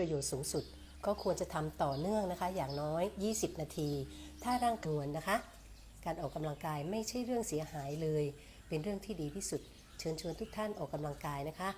ประโยชน์สูงสุด ก็ควรจะทำต่อเนื่องนะคะ อย่างน้อย 20 นาที ถ้าร่างกายนะคะ การออกกำลังกายไม่ใช่เรื่องเสียหายเลย เป็นเรื่องที่ดีที่สุด เชิญชวนทุกท่านออกกำลังกายนะคะ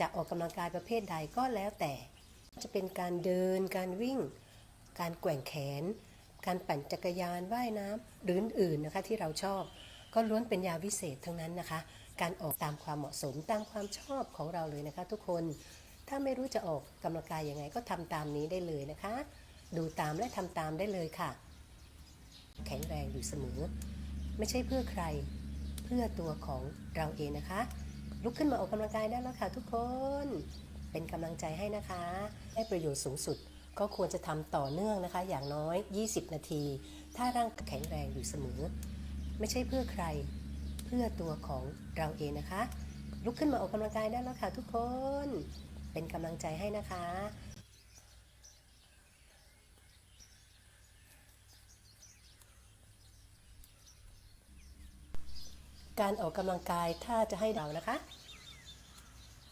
จะออกกำลังกายประเภทใดก็แล้วแต่ จะเป็นการเดิน การวิ่ง การแกว่งแขน การปั่นจักรยานว่ายน้ำหรืออื่นๆนะคะที่เราชอบ ก็ล้วนเป็นยาวิเศษทั้งนั้นนะคะ การออกตามความเหมาะสมตามความชอบของเราเลยนะคะ ทุกคน ถ้าไม่รู้จะออกกำลังกายยังไงก็ทำตามนี้ได้เลยนะคะ ดูตามและทำตามได้เลยค่ะ แข็งแรงอยู่เสมอ ไม่ใช่เพื่อใคร เพื่อตัวของเราเองนะคะ ลุกขึ้นมาออกกำลังกายได้แล้วค่ะทุกคน เป็นกำลังใจให้นะคะ ได้ประโยชน์สูงสุดก็ควรจะทำต่อเนื่องนะคะ อย่างน้อย 20 นาที ถ้าร่างแข็งแรงอยู่เสมอ ไม่ใช่เพื่อใคร เพื่อตัวของเราเองนะคะ ลุกขึ้นมาออกกำลังกายได้แล้วค่ะทุกคน เป็นกำลังใจให้นะคะ การออกกำลังกายถ้าจะให้เรานะคะ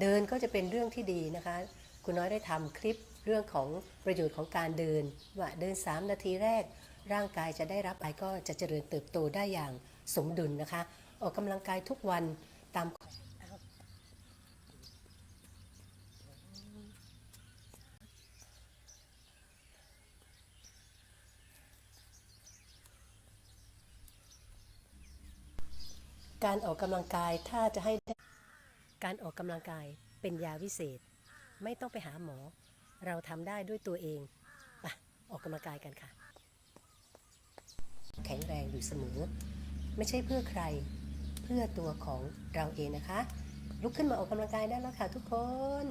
เดินก็จะเป็นเรื่องที่ดีนะคะ คุณน้อยได้ทำคลิปเรื่องของประโยชน์ของการเดิน ว่าเดิน 3 นาทีแรก ร่างกายจะได้รับไปก็จะเจริญเติบโตได้อย่างสมดุลนะคะ ออกกำลังกายทุกวันตาม การออกกำลังกายถ้าจะให้การออกกำลังกายเป็นยาวิเศษ ไม่ต้องไปหาหมอ เราทำได้ด้วยตัวเองไปออกกำลังกายกันค่ะ แข็งแรงอยู่เสมอ ไม่ใช่เพื่อใครเพื่อตัวของเราเองนะคะ ลุกขึ้นมาออกกำลังกายได้แล้วค่ะทุกคน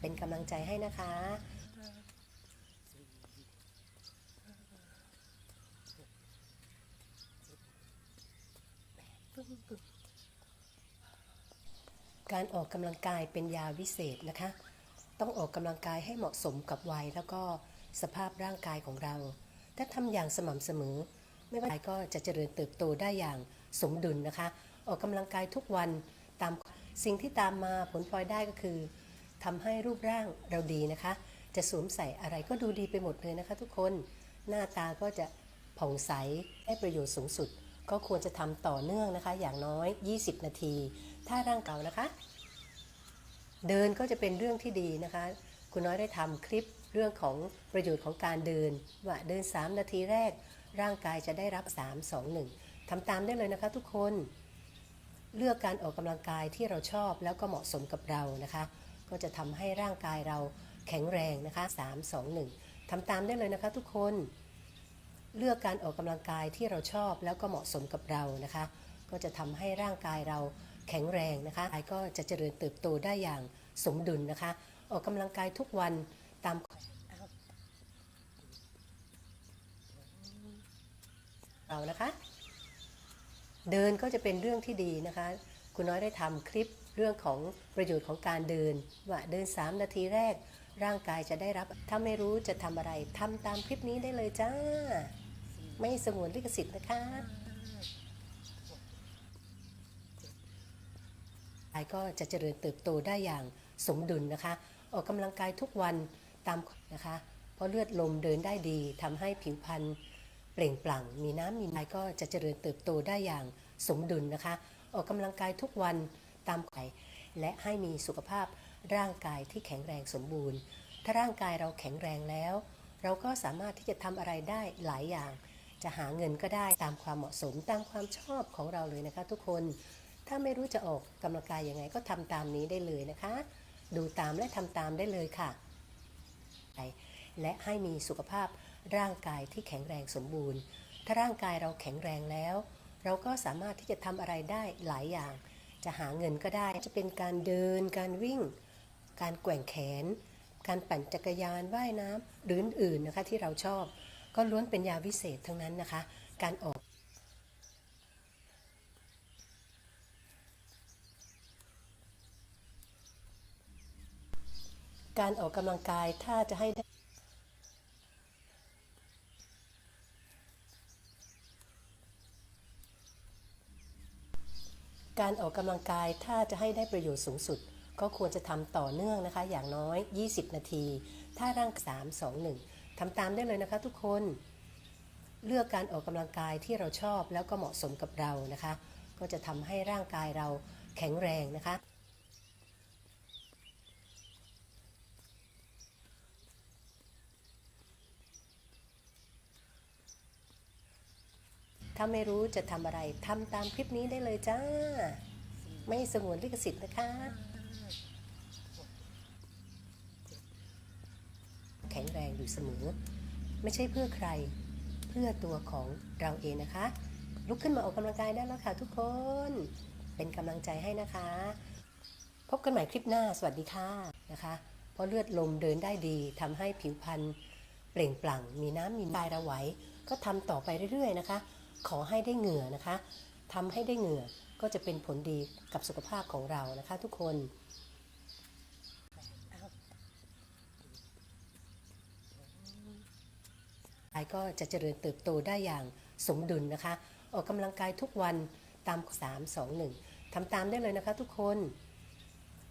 เป็นกำลังใจให้นะคะ การออกกำลังกายเป็นยาวิเศษนะคะ ต้องออกกำลังกายให้เหมาะสมกับวัยแล้วก็สภาพร่างกายของเรา ถ้าทำอย่างสม่ำเสมอ ไม่ว่าก็จะเจริญเติบโตได้อย่างสมดุลนะคะ ออกกำลังกายทุกวันตามสิ่งที่ตามมาผลพลอยได้ก็คือทำให้รูปร่างเราดีนะคะ จะสวมใส่อะไรก็ดูดีไปหมดเลยนะคะ ทุกคนหน้าตาก็จะผ่องใสได้ประโยชน์สูงสุด ก็ควรจะทำต่อเนื่องนะคะ อย่างน้อย 20 นาที ถ้าร่างเก่านะคะ เดินก็จะเป็นเรื่องที่ดีนะคะ คุณน้อยได้ทำคลิปเรื่องของประโยชน์ของการเดิน ว่าเดิน 3 นาทีแรก ร่างกายจะได้รับ 3 2 1ทำตามได้เลยนะคะทุกคน เลือกการออกกำลังกายที่เราชอบแล้วก็เหมาะสมกับเรานะคะ ก็จะทำให้ร่างกายเราแข็งแรงนะคะ 3 2 1ทำตามได้เลยนะคะทุกคน เลือกการออกกำลังกายที่เราชอบแล้วก็เหมาะสมกับเรานะคะ ก็จะทำให้ร่างกายเรา แข็งแรงนะคะกายก็จะเจริญเติบโตได้อย่างสมดุลนะคะ ออกกำลังกายทุกวันตามเรานะคะ เดินก็จะเป็นเรื่องที่ดีนะคะ คุณน้อยได้ทำคลิปเรื่องของประโยชน์ของการเดิน ว่าเดิน 3 นาทีแรก ร่างกายจะได้รับ ถ้าไม่รู้จะทำอะไรทำตามคลิปนี้ได้เลยจ้า ไม่สงวนลิขสิทธิ์นะคะ กายก็จะเจริญเติบโตได้อย่างสมดุลนะคะ ออกกำลังกายทุกวันตามนะคะ เพราะเลือดลมเดินได้ดีทำให้ผิวพรรณเปล่งปลั่ง มีน้ำมีนายก็จะเจริญเติบโตได้อย่างสมดุลนะคะ ออกกำลังกายทุกวันตามไขและให้มีสุขภาพร่างกายที่แข็งแรงสมบูรณ์ ถ้าร่างกายเราแข็งแรงแล้ว เราก็สามารถที่จะทำอะไรได้หลายอย่าง จะหาเงินก็ได้ตามความเหมาะสมตามความชอบของเราเลยนะคะ ทุกคน ถ้าไม่รู้จะออกกำลังกายยังไงก็ทำตามนี้ได้เลยนะคะ ดูตามและทำตามได้เลยค่ะ และให้มีสุขภาพร่างกายที่แข็งแรงสมบูรณ์ ถ้าร่างกายเราแข็งแรงแล้ว เราก็สามารถที่จะทำอะไรได้หลายอย่าง จะหาเงินก็ได้ จะเป็นการเดิน การวิ่ง การแกว่งแขน การปั่นจักรยานว่ายน้ำหรืออื่นๆนะคะที่เราชอบ ก็ล้วนเป็นยาวิเศษทั้งนั้นนะคะ การออก การออกกำลังกายถ้าจะให้ได้การออกกำลังกายถ้าจะให้ได้ประโยชน์สูงสุด ก็ควรจะทำต่อเนื่องนะคะ อย่างน้อย 20 นาที ถ้าร่าง3 2 1ทำตามได้เลยนะคะทุกคน เลือกการออกกำลังกายที่เราชอบแล้วก็เหมาะสมกับเรานะคะ ก็จะทำให้ร่างกายเราแข็งแรงนะคะ ถ้าไม่รู้จะทำอะไรทำตามคลิปนี้ได้เลยจ้า ไม่สงวนลิขสิทธิ์นะคะ แข็งแรงอยู่เสมอ ไม่ใช่เพื่อใคร เพื่อตัวของเราเองนะคะ ลุกขึ้นมาออกกำลังกายได้แล้วค่ะทุกคน เป็นกำลังใจให้นะคะ พบกันใหม่คลิปหน้า สวัสดีค่ะนะคะ เพราะเลือดลมเดินได้ดีทำให้ผิวพรรณเปล่งปลั่ง มีน้ำมีกายระไหว ก็ทำต่อไปเรื่อยๆนะคะ ขอให้ได้เหงื่อนะคะทำให้ได้เหงื่อก็จะเป็นผลดีกับสุขภาพของเรานะคะทุกคนกายก็จะเจริญเติบโตได้อย่างสมดุลนะคะ ออกกำลังกายทุกวันตาม 3 2 1ทำตามได้เลยนะคะทุกคน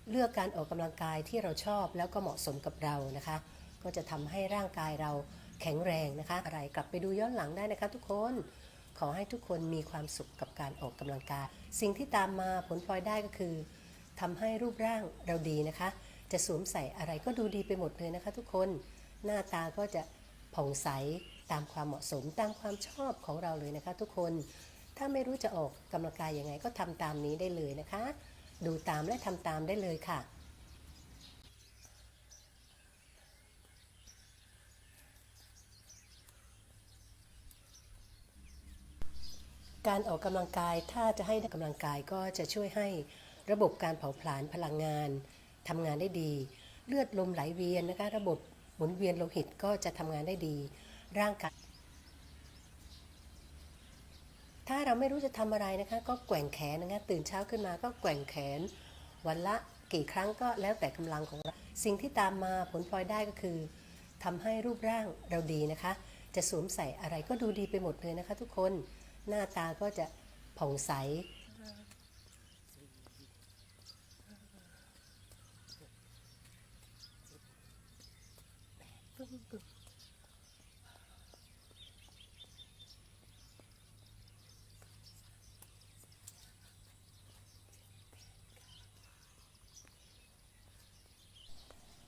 เลือกการออกกำลังกายที่เราชอบแล้วก็เหมาะสมกับเรานะคะ ก็จะทำให้ร่างกายเราแข็งแรงนะคะ อะไรกลับไปดูย้อนหลังได้นะคะทุกคน ขอให้ทุกคนมีความสุขกับการออกกำลังกาย สิ่งที่ตามมาผลพลอยได้ก็คือทำให้รูปร่างเราดีนะคะ จะสวมใส่อะไรก็ดูดีไปหมดเลยนะคะ ทุกคนหน้าตาก็จะผ่องใสตามความเหมาะสมตามความชอบของเราเลยนะคะ ทุกคนถ้าไม่รู้จะออกกำลังกายยังไงก็ทำตามนี้ได้เลยนะคะ ดูตามและทำตามได้เลยค่ะ การออกกำลังกายถ้าจะให้กำลังกายก็จะช่วยให้ระบบการเผาผลาญพลังงานทำงานได้ดี เลือดลมไหลเวียนนะคะระบบหมุนเวียนโลหิตก็จะทำงานได้ดี ร่างกายถ้าเราไม่รู้จะทำอะไรนะคะ ก็แกว่งแขนนะคะตื่นเช้าขึ้นมาก็แกว่งแขน วันละกี่ครั้งก็แล้วแต่กำลังของเราสิ่งที่ตามมาผลพลอยได้ก็คือทำให้รูปร่างเราดีนะคะ จะสวมใส่อะไรก็ดูดีไปหมดเลยนะคะทุกคน หน้าตาก็จะผ่องใส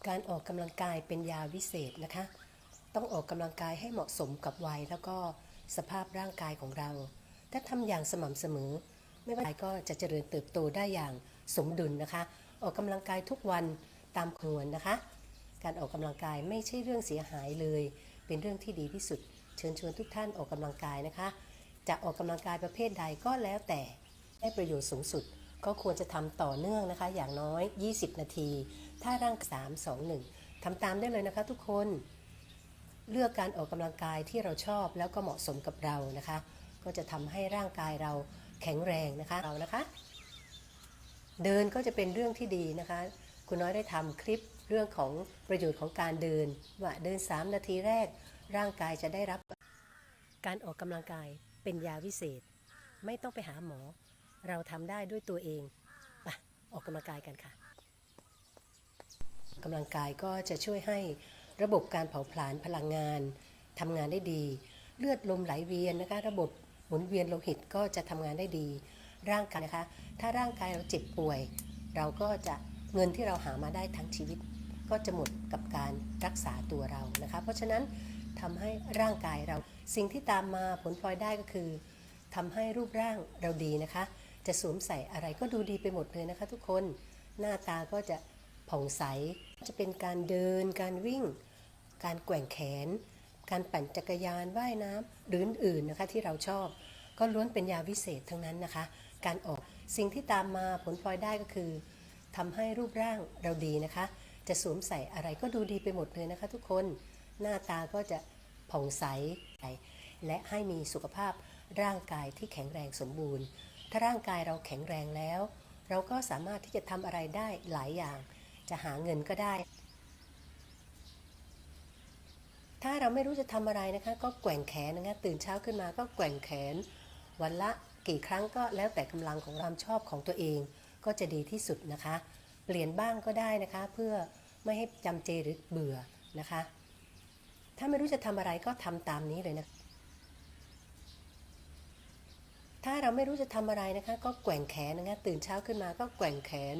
การออกกำลังกายเป็นยาวิเศษนะคะ ต้องออกกำลังกายให้เหมาะสมกับวัยแล้วก็ สภาพร่างกายของเรา ถ้าทำอย่างสม่ำเสมอ ไม่ว่าก็จะเจริญเติบโตได้อย่างสมดุลนะคะ ออกกำลังกายทุกวันตามควรนะคะ การออกกำลังกายไม่ใช่เรื่องเสียหายเลย เป็นเรื่องที่ดีที่สุด เชิญชวนทุกท่านออกกำลังกายนะคะ จะออกกำลังกายประเภทใดก็แล้วแต่ได้ประโยชน์สูงสุดก็ควรจะทำต่อเนื่องนะคะ อย่างน้อย 20 นาที ถ้าร่าง3 2 1ทำตามได้เลยนะคะทุกคน เลือกการออกกำลังกายที่เราชอบแล้วก็เหมาะสมกับเรานะคะ ก็จะทำให้ร่างกายเราแข็งแรงนะคะเรานะคะ เดินก็จะเป็นเรื่องที่ดีนะคะ คุณน้อยได้ทำคลิปเรื่องของประโยชน์ของการเดิน ว่าเดิน 3 นาทีแรก ร่างกายจะได้รับ การออกกำลังกายเป็นยาวิเศษ ไม่ต้องไปหาหมอ เราทำได้ด้วยตัวเองไปออกกำลังกายกันค่ะกำลังกายก็จะช่วยให้ ระบบการเผาผลาญพลังงานทำงานได้ดี เลือดลมไหลเวียนนะคะ ระบบหมุนเวียนโลหิตก็จะทำงานได้ดี ร่างกายนะคะ ถ้าร่างกายเราเจ็บป่วย เราก็จะเงินที่เราหามาได้ทั้งชีวิต ก็จะหมดกับการรักษาตัวเรานะคะ เพราะฉะนั้นทำให้ร่างกายเราสิ่งที่ตามมาผลพลอยได้ก็คือทำให้รูปร่างเราดีนะคะ จะสวมใส่อะไรก็ดูดีไปหมดเลยนะคะ ทุกคนหน้าตาก็จะผ่องใส จะเป็นการเดิน การวิ่ง การแกว่งแขน การปั่นจักรยานว่ายน้ำหรืออื่นๆนะคะที่เราชอบ ก็ล้วนเป็นยาวิเศษทั้งนั้นนะคะ การออกสิ่งที่ตามมาผลพลอยได้ก็คือทำให้รูปร่างเราดีนะคะ จะสวมใส่อะไรก็ดูดีไปหมดเลยนะคะ ทุกคนหน้าตาก็จะผ่องใสและให้มีสุขภาพร่างกายที่แข็งแรงสมบูรณ์ ถ้าร่างกายเราแข็งแรงแล้ว เราก็สามารถที่จะทำอะไรได้หลายอย่าง จะหาเงินก็ได้ ถ้าเราไม่รู้จะทำอะไรนะคะ ก็แกว่งแขนนะคะตื่นเช้าขึ้นมาก็แกว่งแขน วันละกี่ครั้งก็แล้วแต่กำลังของความชอบของตัวเอง ก็จะดีที่สุดนะคะ เปลี่ยนบ้างก็ได้นะคะ เพื่อไม่ให้จำเจหรือเบื่อนะคะ ถ้าไม่รู้จะทำอะไรก็ทำตามนี้เลยนะถ้าเราไม่รู้จะทำอะไรนะคะ ก็แกว่งแขนนะคะตื่นเช้าขึ้นมาก็แกว่งแขน